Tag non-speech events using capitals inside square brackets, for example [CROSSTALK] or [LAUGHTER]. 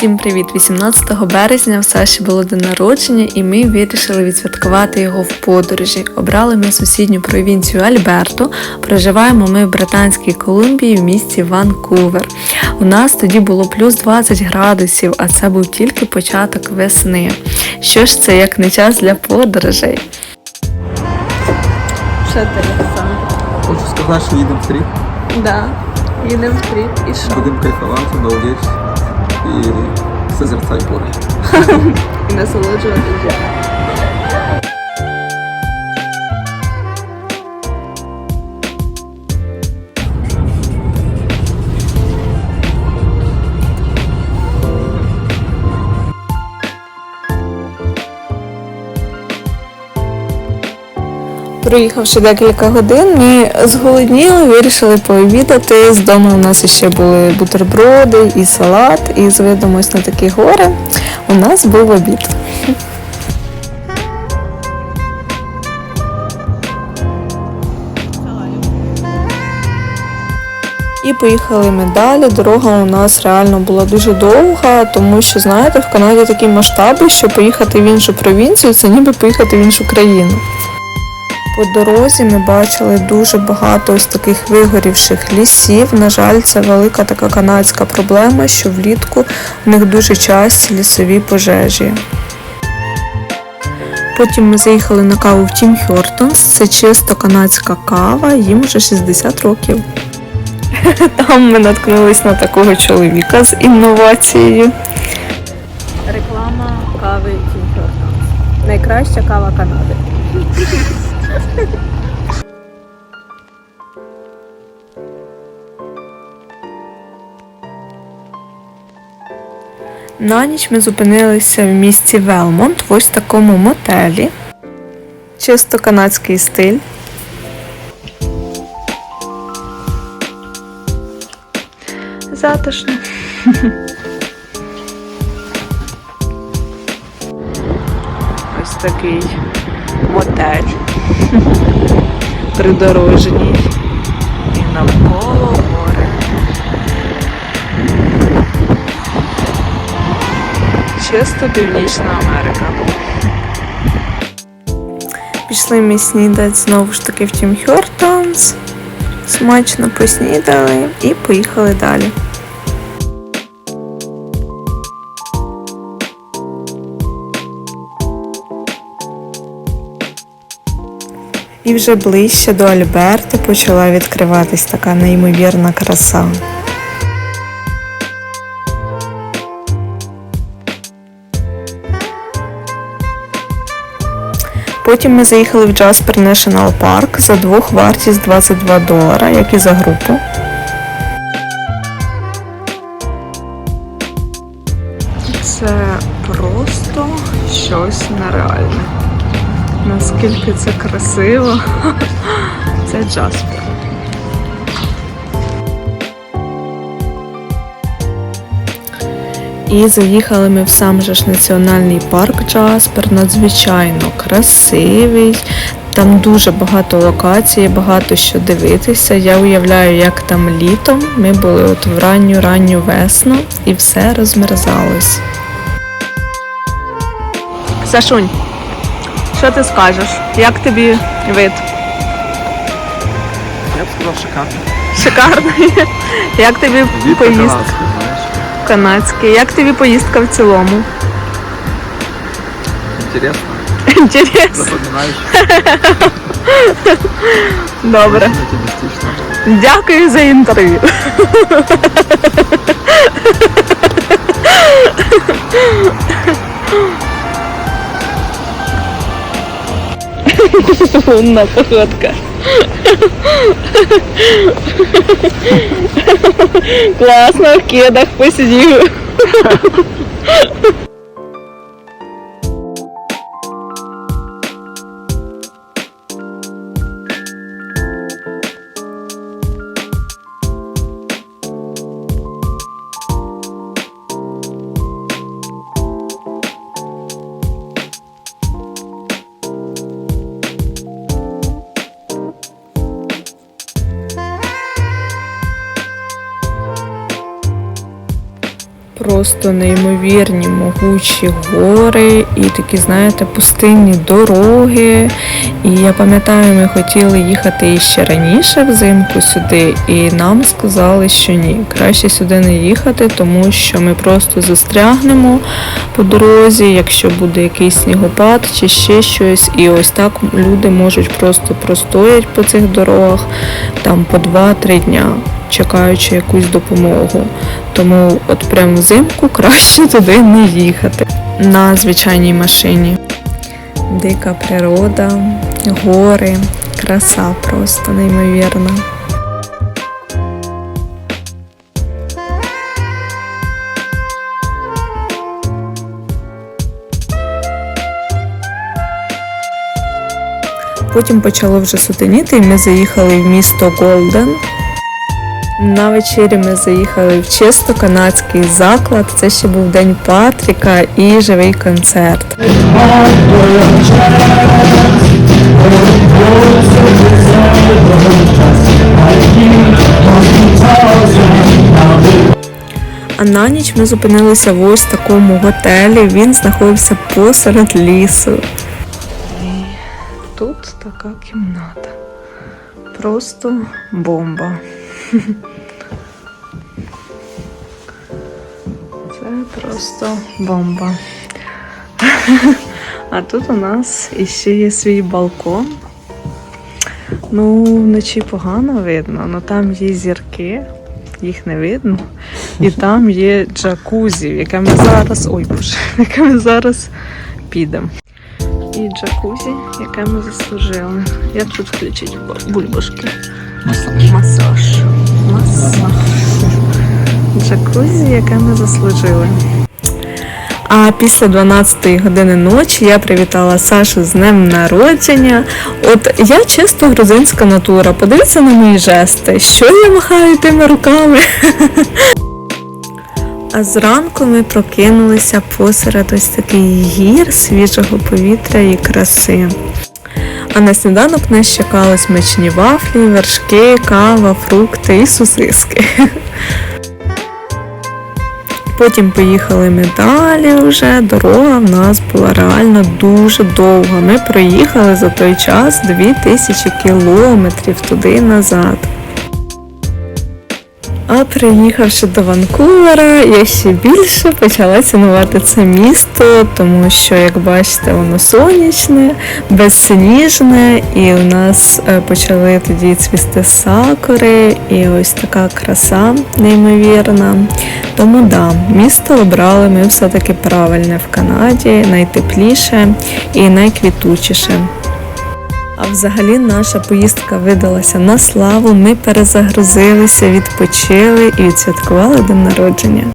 Всім привіт! 18 березня в Саші було день народження, і ми вирішили відсвяткувати його в подорожі. Обрали ми сусідню провінцію Альберто. Проживаємо ми в Британській Колумбії в місті Ванкувер. У нас тоді було плюс 20 градусів, а це був тільки початок весни. Що ж це як не час для подорожей? Що ти, Олександр? Хочу сказати, що їдемо в стріт, Да, їдемо в стріт і що? будемо кайфувати, балдеть і созерцать гори. І насолоджуватися життям. Проїхавши декілька годин, ми зголодніли, вирішили пообідати. З дому у нас ще були бутерброди і салат, і з видом ось на такі гори у нас був обід. І поїхали ми далі. Дорога у нас реально була дуже довга, тому що, знаєте, в Канаді такі масштаби, що поїхати в іншу провінцію це ніби поїхати в іншу країну. По дорозі ми бачили дуже багато ось таких вигорівших лісів. На жаль, це велика така канадська проблема, що влітку в них дуже часті лісові пожежі. Потім ми заїхали на каву в Тім Хьортонс. Це чисто канадська кава, їм вже 60 років. [LAUGHS] Там ми наткнулись на такого чоловіка з інновацією. Реклама кави Тім Хьортонс. Найкраща кава Канади. [LAUGHS] На ніч ми зупинилися в місті Велмонт в ось такому мотелі. Чисто канадський стиль. Затишно. Ось такий мотель [LAUGHS] придорожній. І навколо гори. Чисто Північна Америка. Пішли ми снідати знову ж таки в Тім Хьортонс. Смачно поснідали і поїхали далі. І вже ближче до Альберти почала відкриватись така неймовірна краса. Потім ми заїхали в Jasper National Park за двох вартість 22 долара, як і за групу. Це просто щось нереальне. Наскільки це красиво. [LAUGHS] Це Джаспер. І заїхали ми в сам же ж національний парк Джаспер, надзвичайно красивий. Там дуже багато локацій, багато що дивитися. Я уявляю, як там літом. Ми були от в ранню ранню весну і все розмерзалось. Сашунь, що ти скажеш? Як тобі вид? Я б сказав шикарно. Шикарний. [LAUGHS] Як тобі Від поїздка канадської, знаєш. канадський? Як тобі поїздка в цілому? Інтересно, Інтересно. [LAUGHS] Добре. оптимістично. Дякую за інтерв'ю. [LAUGHS] Лунна походка. Класно в кедах посидів. Просто неймовірні могучі гори і такі, знаєте, пустинні дороги. І я пам'ятаю, ми хотіли їхати іще раніше взимку сюди, і нам сказали, що ні, краще сюди не їхати, тому що ми просто застрягнемо по дорозі, якщо буде якийсь снігопад чи ще щось. І ось так люди можуть просто простояти по цих дорогах там по 2-3 дня, чекаючи якусь допомогу. Тому от прямо взимку краще [LAUGHS] туди не їхати на звичайній машині. Дика природа, гори, краса просто неймовірна. Потім почало вже сутеніти, і ми заїхали в місто Голден. На вечері ми заїхали в чисто канадський заклад. Це ще був день Патріка і живий концерт. А на ніч ми зупинилися в ось такому готелі. Він знаходився посеред лісу. І тут така кімната. Просто бомба. [LAUGHS] Це просто бомба. [LAUGHS] А тут у нас іще є свій балкон. Ну, вночі погано видно, але там є зірки, їх не видно. І там є джакузі, в яке ми зараз. Ой боже, [LAUGHS] яке ми зараз підемо. І джакузі, яке ми заслужили. Як тут включить бульбашки? Масаж. Масаж. Джакузі, яке ми заслужили. А після 12-ї години ночі я привітала Сашу з днем народження. От я чисто грузинська натура. Подивіться на мої жести. Що я махаю тими руками? А зранку ми прокинулися посеред ось таких гір свіжого повітря і краси. А на сніданок нас чекали смачні вафлі, вершки, кава, фрукти і сосиски. Потім поїхали ми далі вже. Дорога в нас була реально дуже довга. Ми проїхали за той час 2000 кілометрів туди і назад. А приїхавши до Ванкувера, я ще більше почала цінувати це місто, тому що, як бачите, воно сонячне, безсніжне, і у нас е, почали тоді цвісти сакури, і ось така краса неймовірна. Тому да, місто обрали ми все-таки правильне в Канаді, найтепліше і найквітучіше. А взагалі наша поїздка видалася на славу. Ми перезагрузилися, відпочили і відсвяткували день народження.